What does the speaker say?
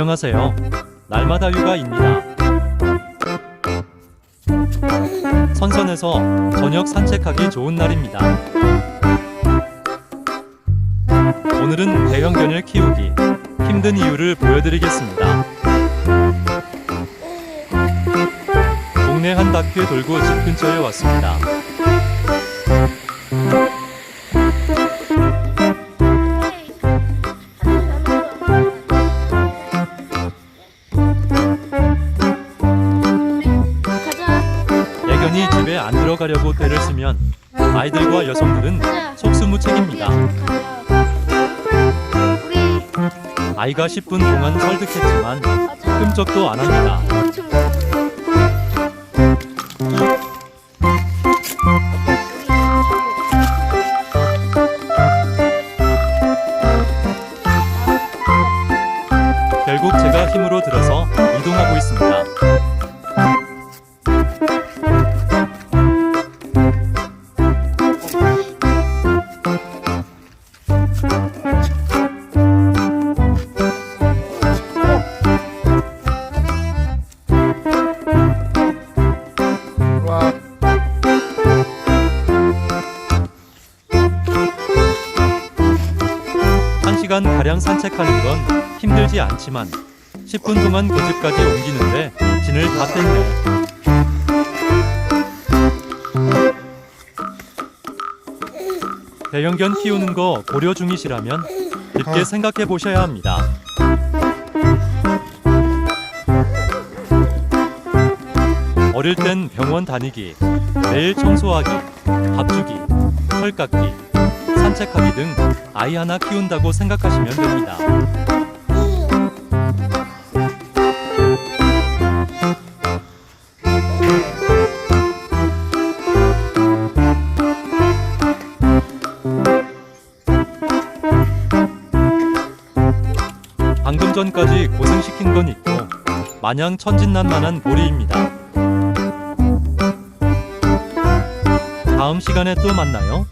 안녕하세요. 날마다 육아입니다. 선선해서 저녁 산책하기 좋은 날입니다. 오늘은 대형견을 키우기 힘든 이유를 보여드리겠습니다. 동네 한 바퀴 돌고 집 근처에 왔습니다. 애견이 집에 안 들어가려고 때를 쓰면 아이들과 여성들은. 속수무책입니다. 아이가 10분 동안 설득했지만. 끔찍도 안 합니다. 결국 제가 힘으로 들어서 이동하고 있습니다. 1시간 가량 산책하는 건 힘들지 않지만 10분 동안 그 집까지 옮기는데 진을 다 뺐네. 대형견 키우는 거 고려 중이시라면 깊게 생각해 보셔야 합니다. 어릴 땐 병원 다니기, 매일 청소하기, 밥 주기, 털 깎기, 산책하기 등 아이 하나 키운다고 생각하시면 됩니다. 방금 전까지 고생시킨 건 있고 마냥 천진난만한 보리입니다. 다음 시간에 또 만나요.